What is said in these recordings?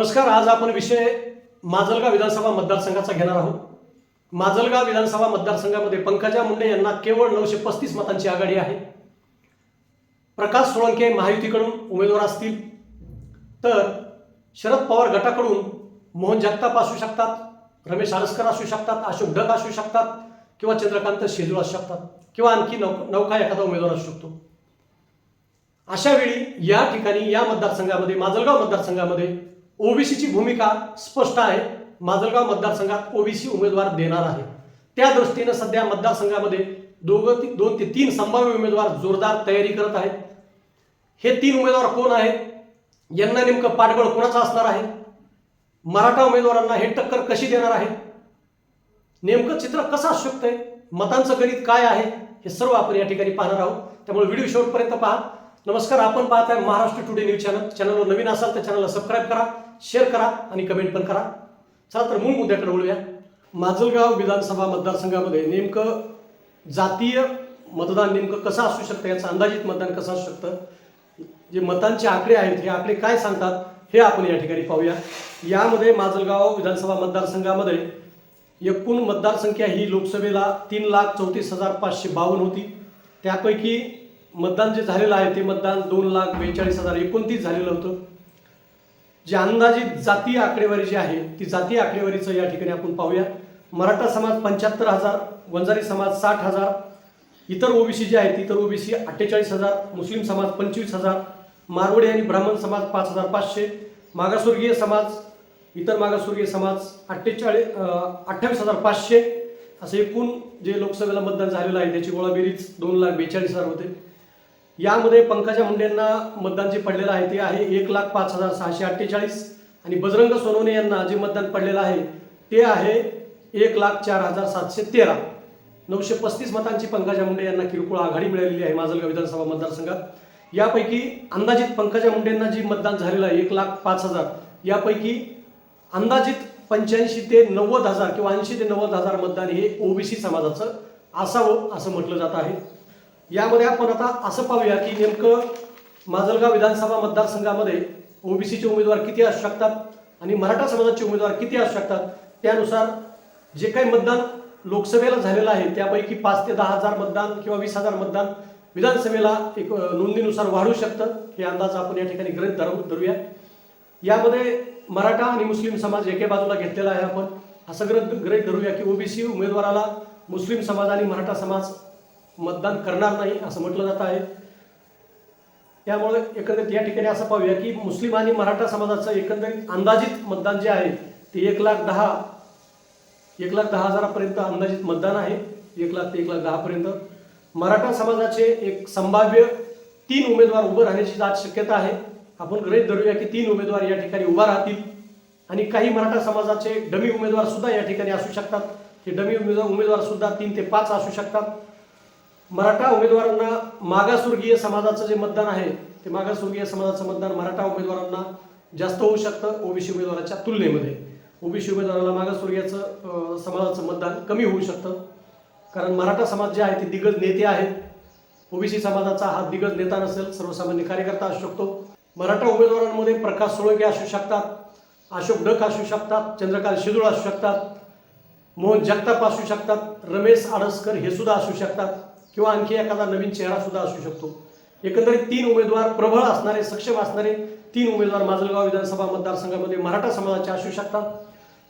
नमस्कार आज आपण विषय माजलगाव विधानसभा मतदारसंघाचा घेणार आहोत. माजलगाव विधानसभा मतदारसंघामध्ये पंकजा मुंडे यांना केवळ नऊशे पस्तीस मतांची आघाडी आहे. प्रकाश सोळंके महायुतीकडून उमेदवार असतील. तर शरद पवार गटाकडून मोहन जगताप असू शकतात रमेश आरसकर असू शकतात अशोक ढग असू शकतात किंवा चंद्रकांत शेजूळ असू शकतात किंवा आणखी नौ नौका एखादा उमेदवार असू शकतो. अशा वेळी या ठिकाणी या मतदारसंघामध्ये माजलगाव मतदारसंघामध्ये ओबीसीची भूमिका स्पष्ट आहे. माजलगाव मतदारसंघात ओबीसी उमेदवार देणार आहे. त्या दृष्टीनं सध्या मतदारसंघामध्ये दोघं ती- दोन ते तीन संभाव्य उमेदवार जोरदार तयारी करत आहेत. हे तीन उमेदवार कोण आहेत? यांना नेमकं पाठबळ कोणाचं असणार आहे? मराठा उमेदवारांना हे टक्कर कशी देणार आहे? नेमकं चित्र कसं असू शकतंय? मतांचं गणित काय आहे? हे सर्व आपण या ठिकाणी पाहणार आहोत. त्यामुळे व्हिडिओ शेवटपर्यंत पहा. नमस्कार आपण पाहत आहे महाराष्ट्र टुडे न्यूज चॅनल. चॅनलवर नवीन असाल तर चॅनलला सबस्क्राईब करा. शेअर करा आणि कमेंट पण करा. चला तर मूळ मुद्द्याकडे वळूया माजलगाव विधानसभा मतदारसंघामध्ये नेमकं जातीय मतदान नेमकं कसं असू शकतं? याचं अंदाजित मतदान कसं असू शकतं? जे मतांचे आकडे आहेत हे आकडे काय सांगतात हे आपण या ठिकाणी पाहूया. यामध्ये माजलगाव विधानसभा मतदारसंघामध्ये एकूण मतदारसंख्या ही लोकसभेला तीन लाख चौतीस हजार पाचशे बावन्न होती. त्यापैकी मतदान जे झालेलं आहे ते मतदान दोन लाख बेचाळीस हजार एकोणतीस झालेलं होतं. जे अंदाजित जातीय आकडेवारी जी आहे ती जातीय आकडेवारीचं या ठिकाणी आपण पाहूया. मराठा समाज पंच्याहत्तर हजार वंजारी समाज साठ हजार इतर ओबीसी जे आहेत इतर ओबीसी अठ्ठेचाळीस हजार मुस्लिम समाज पंचवीस हजार मारवाडी आणि ब्राह्मण समाज पाच हजार पाचशे मागासवर्गीय समाज इतर मागासवर्गीय समाज अठ्ठेचाळीस अठ्ठावीस हजार पाचशे असं एकूण जे लोकसभेला मतदान झालेलं आहे त्याची गोळाबेरीज दोन लाख बेचाळीस हजार होते. यामध्ये पंकजा मुंडेंना मतदान जे पडलेलं आहे ते आहे एक लाख पाच हजार सहाशे अठ्ठेचाळीस. आणि बजरंग सोनवणे यांना जे मतदान पडलेलं आहे ते आहे एक लाख चार हजार सातशे तेरा. नऊशे पस्तीस मतांची पंकजा मुंडे यांना किरकोळ आघाडी मिळालेली आहे माजलगाव विधानसभा मतदारसंघात. यापैकी अंदाजित पंकजा मुंडेंना जी मतदान झालेलं आहे एक लाख पाच हजार यापैकी अंदाजित पंच्याऐंशी ते नव्वद हजार किंवा ऐंशी ते नव्वद हजार मतदान हे ओबीसी समाजाचं असावं असं म्हटलं जात आहे. यामध्ये आपण आता असं पाहूया की नेमकं माजलगाव विधानसभा मतदारसंघामध्ये ओबीसीचे उमेदवार किती असू शकतात आणि मराठा समाजाचे उमेदवार किती असू शकतात त्यानुसार जे काही मतदान लोकसभेला झालेलं आहे त्यापैकी पाच ते दहा हजार मतदान किंवा वीस हजार मतदान विधानसभेला एक नोंदीनुसार वाढू शकतं. हे अंदाज आपण या ठिकाणी गृहित धरू धरूया. यामध्ये मराठा आणि मुस्लिम समाज एके बाजूला घेतलेला आहे आपण. असं ग्रह गृहित धरूया की ओबीसी उमेदवाराला मुस्लिम समाज आणि मराठा समाज मतदान करणार नाही असं म्हटलं जात आहे. त्यामुळे एकंदरीत या ठिकाणी असं पाहूया की मुस्लिम आणि मराठा समाजाचं एकंदरीत अंदाजित मतदान जे आहे ते एक लाख दहा एक लाख दहा हजारापर्यंत अंदाजित मतदान आहे. एक लाख ते एक लाख दहापर्यंत. मराठा समाजाचे एक संभाव्य तीन उमेदवार उभं राहण्याची आज शक्यता आहे. आपण गृहित धरूया की तीन उमेदवार या ठिकाणी उभा राहतील आणि काही मराठा समाजाचे डमी उमेदवार सुद्धा या ठिकाणी असू शकतात. हे डमी उमेदवार उमेदवार सुद्धा तीन ते पाच असू शकतात. मराठा उमेदवारांना मागासवर्गीय समाजाचं जे मतदान आहे ते मागासवर्गीय समाजाचं मतदान मराठा उमेदवारांना जास्त होऊ शकतं ओबीसी उमेदवाराच्या तुलनेमध्ये. ओबीसी उमेदवाराला मागासवर्गीयाचं समाजाचं मतदान कमी होऊ शकतं. कारण मराठा समाज जे आहे ते दिग्गज नेते आहेत. ओबीसी समाजाचा हा दिग्गज नेता नसेल सर्वसामान्य कार्यकर्ता असू शकतो. मराठा उमेदवारांमध्ये प्रकाश सोळंके असू शकतात अशोक डक असू शकतात चंद्रकांत शिदूळ असू शकतात मोहन जगताप असू शकतात रमेश आडसकर हे सुद्धा असू शकतात. किंवा आणखी एखादा नवीन चेहरा सुद्धा असू शकतो. एकंदरीत तीन उमेदवार प्रबळ असणारे सक्षम असणारे तीन उमेदवार माजलगाव विधानसभा मतदारसंघामध्ये मराठा समाजाचे असू शकतात.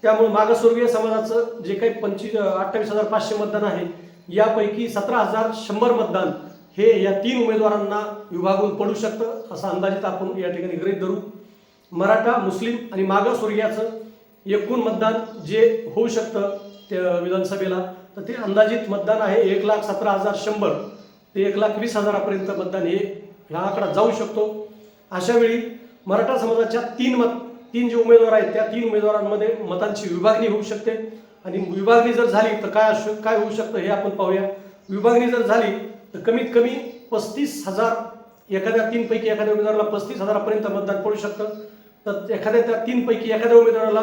त्यामुळे मागासवर्गीय समाजाचं जे काही पंचवीस अठ्ठावीस हजार पाचशे मतदान आहे यापैकी सतरा हजार शंभर मतदान हे या तीन उमेदवारांना विभागून पडू शकतं असं अंदाजित आपण या ठिकाणी गृहीत धरू. मराठा मुस्लिम आणि मागासवर्गीयाचं एकूण मतदान जे होऊ शकतं त्या विधानसभेला तर ते अंदाजित मतदान आहे एक लाख सतरा हजार शंभर. ते एक लाख वीस हजारापर्यंत मतदान हे ह्या आकडा जाऊ शकतो. अशा वेळी मराठा समाजाच्या तीन मत तीन जे उमेदवार आहेत त्या तीन उमेदवारांमध्ये मतांची विभागणी होऊ शकते. आणि विभागणी जर झाली तर काय असू काय होऊ शकतं हे आपण पाहूया. विभागणी जर झाली तर कमीत कमी पस्तीस हजार एखाद्या तीनपैकी एखाद्या उमेदवाराला पस्तीस हजारापर्यंत मतदान पडू शकतं. तर एखाद्या त्या तीनपैकी एखाद्या उमेदवाराला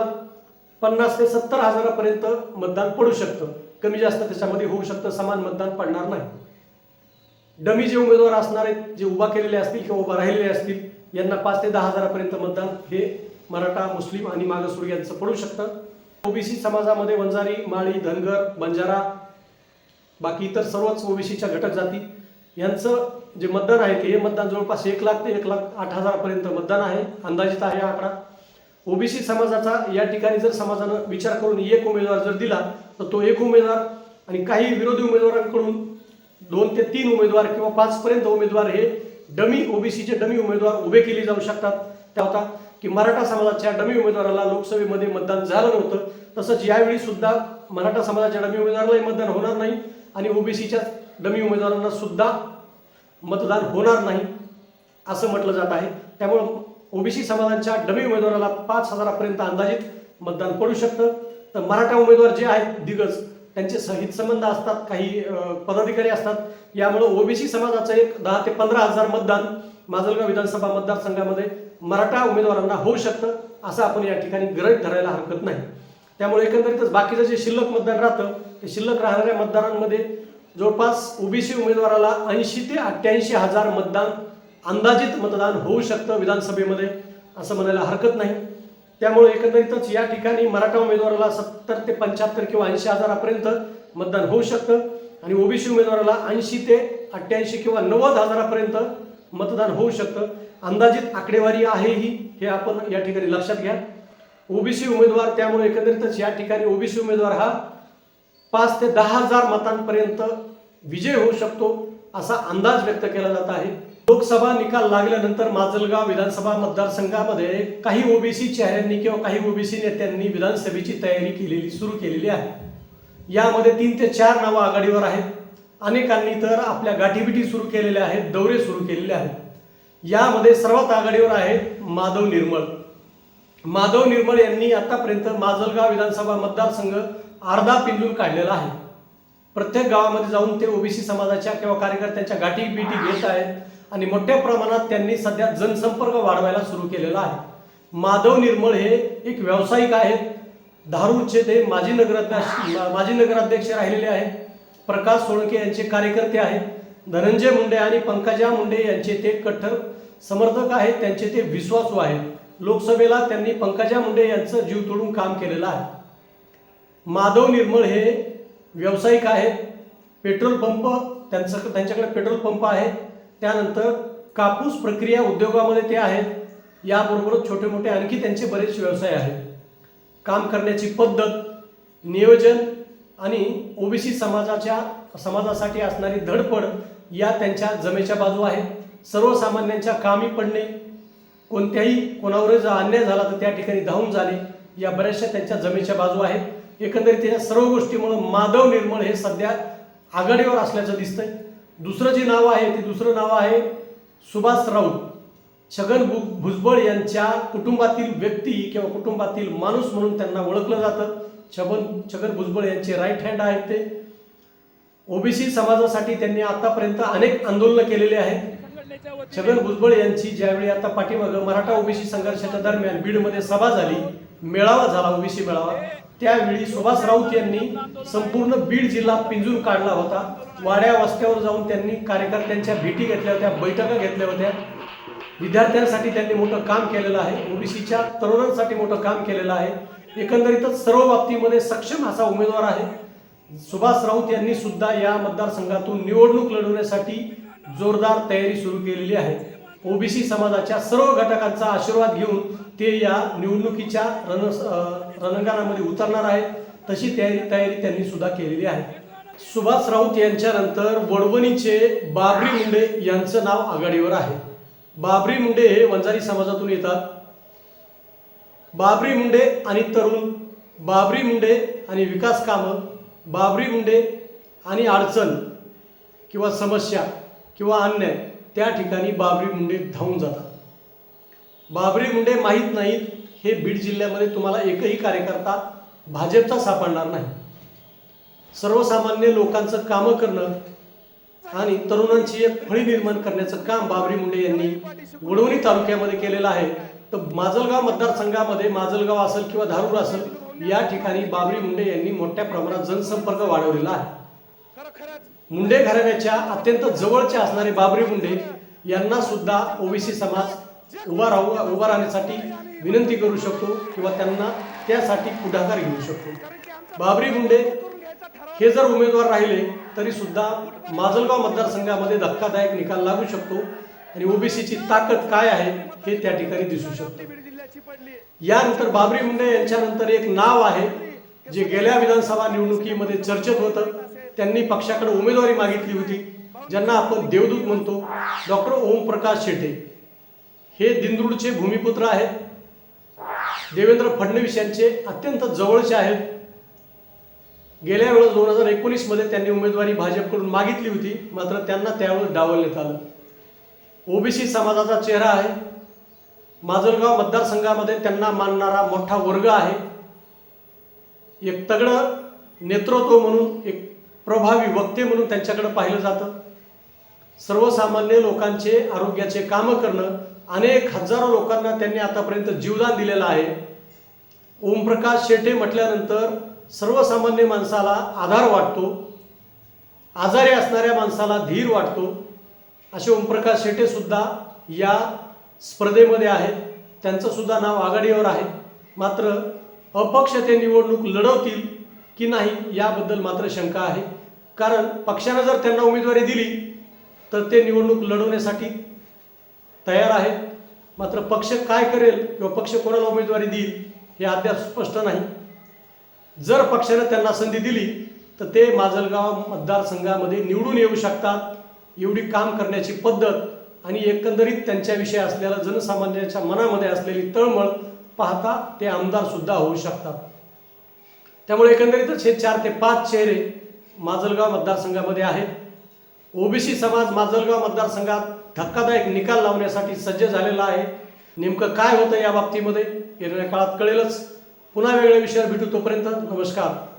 पन्नास ते सत्तर हजारापर्यंत मतदान पडू शकतं. कमी जास्त त्याच्यामध्ये होऊ शकतं समान मतदान पडणार नाही. डमी जे उमेदवार असणार आहेत जे उभा केलेले असतील किंवा उभा राहिलेले असतील यांना पाच ते दहा हजारापर्यंत मतदान हे मराठा मुस्लिम आणि मागासवर्गीयांचं पडू शकतं. ओबीसी समाजामध्ये वंजारी माळी धनगर बंजारा बाकी इतर सर्वच ओबीसीच्या घटक जाती यांचं जे मतदान आहे ते हे मतदान जवळपास एक लाख ते एक लाख आठ हजारापर्यंत मतदान आहे अंदाजित आहे आकडा. ओबीसी समाजाचा या ठिकाणी जर समाजानं विचार करून एक उमेदवार जर दिला तर तो एक उमेदवार आणि काही विरोधी उमेदवारांकडून दोन ते तीन उमेदवार किंवा पाचपर्यंत उमेदवार हे डमी ओबीसीचे डमी उमेदवार उभे केले जाऊ शकतात. त्या होता की मराठा समाजाच्या डमी उमेदवाराला लोकसभेमध्ये मतदान झालं नव्हतं. तसंच यावेळी सुद्धा मराठा समाजाच्या डमी उमेदवारालाही मतदान होणार नाही आणि ओबीसीच्या डमी उमेदवारांना सुद्धा मतदान होणार नाही असं म्हटलं जात आहे. त्यामुळं ओबीसी समाजाच्या डमी उमेदवाराला पाच हजारापर्यंत अंदाजित मतदान पडू शकतं. तर मराठा उमेदवार जे आहेत दिग्गज त्यांचे सहित संबंध असतात काही पदाधिकारी असतात. यामुळं ओबीसी समाजाचं एक दहा ते पंधरा हजार मतदान माजलगाव विधानसभा मतदारसंघामध्ये मराठा उमेदवारांना होऊ शकतं असं आपण या ठिकाणी गरज धरायला हरकत नाही. त्यामुळे एकंदरीतच बाकीचं जे शिल्लक मतदान राहतं ते शिल्लक राहणाऱ्या मतदारांमध्ये जवळपास ओबीसी उमेदवाराला ऐंशी ते अठ्ठ्याऐंशी हजार मतदान अंदाजित मतदान होऊ शकतं विधानसभेमध्ये असं म्हणायला हरकत नाही. त्यामुळे एकंदरीतच या ठिकाणी मराठा उमेदवाराला सत्तर ते पंच्याहत्तर किंवा ऐंशी हजारापर्यंत मतदान होऊ शकतं आणि ओबीसी उमेदवाराला ऐंशी ते अठ्ठ्याऐंशी किंवा नव्वद हजारापर्यंत मतदान होऊ शकतं. अंदाजित आकडेवारी आहे ही हे आपण या ठिकाणी लक्षात घ्या. ओबीसी उमेदवार त्यामुळे एकंदरीतच या ठिकाणी ओबीसी उमेदवार हा पाच ते दहा हजार मतांपर्यंत विजय होऊ शकतो. असा अंदाज व्यक्त केला जात आहे. लोकसभा निकाल लागल्यानंतर माजलगाव विधानसभा मतदारसंघामध्ये काही ओबीसी चेहऱ्यांनी किंवा काही ओबीसी नेत्यांनी विधानसभेची तयारी केलेली सुरू केलेली आहे. यामध्ये तीन ते चार नावं आघाडीवर आहेत. अनेकांनी तर आपल्या गाठीबिटी सुरू केलेल्या आहेत दौरे सुरू केलेले आहेत. यामध्ये सर्वात आघाडीवर आहेत माधव निर्मळ. माधव निर्मळ यांनी आतापर्यंत माजलगाव विधानसभा मतदारसंघ अर्धा पिंजून काढलेला आहे. प्रत्येक गावामध्ये जाऊन ते ओबीसी समाजाच्या किंवा कार्यकर्त्यांच्या गाठी बिटी घेत आहेत आणि मोठ्या प्रमाणात त्यांनी सध्या जनसंपर्क वाढवायला सुरू केलेला आहे. माधव निर्मळ हे एक व्यावसायिक आहेत. धारूरचे ते माजी नगराध्यक्ष माजी नगराध्यक्ष राहिलेले आहेत. प्रकाश सोळंके यांचे कार्यकर्ते आहेत. धनंजय मुंडे आणि पंकजा मुंडे यांचे ते कट्टर समर्थक आहेत. त्यांचे ते विश्वासू आहेत. लोकसभेला त्यांनी पंकजा मुंडे यांचं जीव तोडून काम केलेलं आहे. माधव निर्मळ हे व्यावसायिक आहेत पेट्रोल पंप त्यांचं त्यांच्याकडे पेट्रोल पंप आहे. त्यानंतर कापूस प्रक्रिया उद्योगामध्ये ते आहेत. याबरोबरच छोटे मोठे आणखी त्यांचे बरेच व्यवसाय आहेत. काम करण्याची पद्धत नियोजन आणि ओबीसी समाजाच्या समाजासाठी असणारी धडपड या त्यांच्या जमेच्या बाजू आहेत. सर्वसामान्यांच्या कामी पडणे कोणत्याही कोणावर जर अन्याय झाला तर त्या ठिकाणी धावून जाणे या बऱ्याचशा त्यांच्या जमेच्या बाजू आहेत. एकंदरीत या सर्व गोष्टीमुळं माधव निर्मळ हे सध्या आघाडीवर असल्याचं दिसतंय. दुसरं जे नाव आहे ते दुसरं नाव आहे सुभाष राऊत. छगन भु भुजबळ यांच्या कुटुंबातील व्यक्ती किंवा कुटुंबातील माणूस म्हणून त्यांना ओळखलं जातं. छगन छगन भुजबळ यांचे राईट हँड आहेत ते. ओबीसी समाजासाठी त्यांनी आतापर्यंत अनेक आंदोलनं केलेले आहेत. छगन भुजबळ यांची ज्यावेळी आता पाठीमागं मराठा ओबीसी संघर्षाच्या दरम्यान बीडमध्ये सभा झाली मेळावा झाला ओबीसी मेळावा. त्यावेळी सुभाष राऊत यांनी संपूर्ण बीड जिल्हा पिंजूर काढला होता. वाड्या वस्त्यावर जाऊन त्यांनी कार्यकर्त्यांच्या भेटी घेतल्या होत्या बैठका घेतल्या होत्या. विद्यार्थ्यांसाठी त्यांनी मोठं काम केलेलं आहे. ओबीसीच्या तरुणांसाठी मोठं काम केलेलं आहे. एकंदरीतच सर्व बाबतीमध्ये सक्षम असा उमेदवार आहे. सुभाष राऊत यांनी सुद्धा या मतदारसंघातून निवडणूक लढवण्यासाठी जोरदार तयारी सुरू केलेली आहे. ओबीसी समाजाच्या सर्व घटकांचा आशीर्वाद घेऊन ते या निवडणुकीच्या रण रणांगणामध्ये उतरणार आहेत. तशी तयारी तयारी त्यांनी सुद्धा केलेली आहे. सुभाष राऊत यांच्यानंतर वडवणीचे बाबरी मुंडे यांचं नाव आघाडीवर आहे. बाबरी मुंडे हे वंजारी समाजातून येतात. बाबरी मुंडे आणि तरुण बाबरी मुंडे आणि विकास कामं बाबरी मुंडे आणि अडचण किंवा समस्या किंवा अन्याय त्या ठिकाणी बाबरी मुंडे धावून जातात. बाबरी मुंडे माहीत नाहीत हे बीड जिल्ह्यामध्ये तुम्हाला एकही कार्यकर्ता भाजपचा सापडणार नाही. सर्वसामान्य लोकांचं कामं करणं आणि तरुणांची एक फळी निर्माण करण्याचं काम बाबरी मुंडे यांनी वडवणी तालुक्यामध्ये केलेलं आहे. तर माजलगाव मतदारसंघामध्ये माजलगाव असेल किंवा धारूर असेल या ठिकाणी बाबरी मुंडे यांनी मोठ्या प्रमाणात जनसंपर्क वाढवलेला आहे. मुंडे घराण्याच्या अत्यंत जवळचे असणारे बाबरी मुंडे यांना सुद्धा ओबीसी समाज उभा राहू उभा राहण्यासाठी विनंती करू शकतो किंवा त्यांना त्यासाठी पुढाकार घेऊ शकतो. बाबरी मुंडे हे जर उमेदवार राहिले तरी सुद्धा माजलगाव मतदारसंघामध्ये धक्कादायक निकाल लागू शकतो आणि ओबीसीची ताकद काय आहे हे त्या ठिकाणी दिसू शकते. यानंतर बाबरी मुंडे यांच्यानंतर एक नाव आहे जे गेल्या विधानसभा निवडणुकीमध्ये चर्चेत होतं. त्यांनी पक्षाकडे उमेदवारी मागितली होती ज्यांना आपण देवदूत म्हणतो. डॉक्टर ओमप्रकाश शेटे हे दिंदुडचे भूमिपुत्र आहेत. देवेंद्र फडणवीस यांचे अत्यंत जवळचे आहेत. गेल्या वेळेस दोन हजार एकोणीसमध्ये त्यांनी उमेदवारी भाजपकडून मागितली होती मात्र त्यांना त्यावेळेस डावलण्यात आलं. ओबीसी समाजाचा चेहरा आहे. माजलगाव मतदारसंघामध्ये त्यांना मानणारा मोठा वर्ग आहे. एक तगडं नेतृत्व म्हणून एक प्रभावी वक्ते म्हणून त्यांच्याकडे पाहिलं जातं. सर्वसामान्य लोकांचे आरोग्याचे कामं करणं अनेक हजारो लोकांना त्यांनी आतापर्यंत जीवदान दिलेलं आहे. ओमप्रकाश शेटे म्हटल्यानंतर सर्वसामान्य माणसाला आधार वाटतो आजारी असणाऱ्या माणसाला धीर वाटतो. असे ओमप्रकाश शेटेसुद्धा या स्पर्धेमध्ये आहेत. त्यांचंसुद्धा नाव आघाडीवर आहे. मात्र अपक्ष ते निवडणूक लढवतील की नाही याबद्दल मात्र शंका आहे. कारण पक्षानं जर त्यांना उमेदवारी दिली तर ते निवडणूक लढवण्यासाठी तयार आहेत. मात्र पक्ष काय करेल किंवा पक्ष कोणाला उमेदवारी देईल हे अद्याप स्पष्ट नाही. जर पक्षानं त्यांना संधी दिली तर ते माजलगाव मतदारसंघामध्ये निवडून येऊ शकतात. एवढी काम करण्याची पद्धत आणि एकंदरीत त्यांच्याविषयी असलेला जनसामान्यांच्या मनामध्ये असलेली तळमळ पाहता ते आमदारसुद्धा होऊ शकतात. त्यामुळे एकंदरीतच हे चार ते पाच चेहरे माजलगाव मतदारसंघामध्ये आहेत. ओबीसी समाज माजलगाव मतदारसंघात धक्कादायक निकाल लावण्यासाठी सज्ज झालेला आहे. नेमकं काय होतं या बाबतीमध्ये येणाऱ्या काळात कळेलच. पुन्हा वेगळ्या विषयावर भेटू तोपर्यंत नमस्कार.